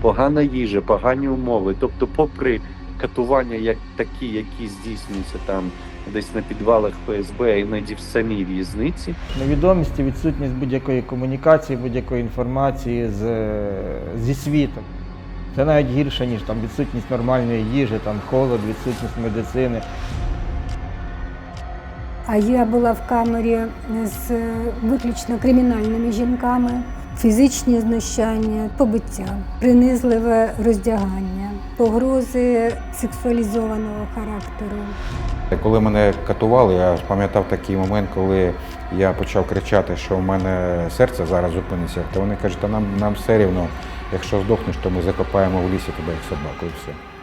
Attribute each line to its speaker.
Speaker 1: погана їжа, погані умови. Тобто, попри катування, як такі, які здійснюються там десь на підвалах ФСБ, іноді в самій в'язниці,
Speaker 2: Невідомість і відсутність будь-якої комунікації, будь-якої інформації з, зі світом. Це навіть гірше, ніж там відсутність нормальної їжі, там холод, відсутність медицини.
Speaker 3: А я була в камері з виключно кримінальними жінками, фізичні знущання, побиття, принизливе роздягання, погрози сексуалізованого характеру.
Speaker 4: Коли мене катували, я пам'ятав такий момент, коли я почав кричати, що в мене серце зараз зупиниться, то вони кажуть, та нам, нам все рівно, якщо здохнеш, то ми закопаємо в лісі тебе як собаку і все.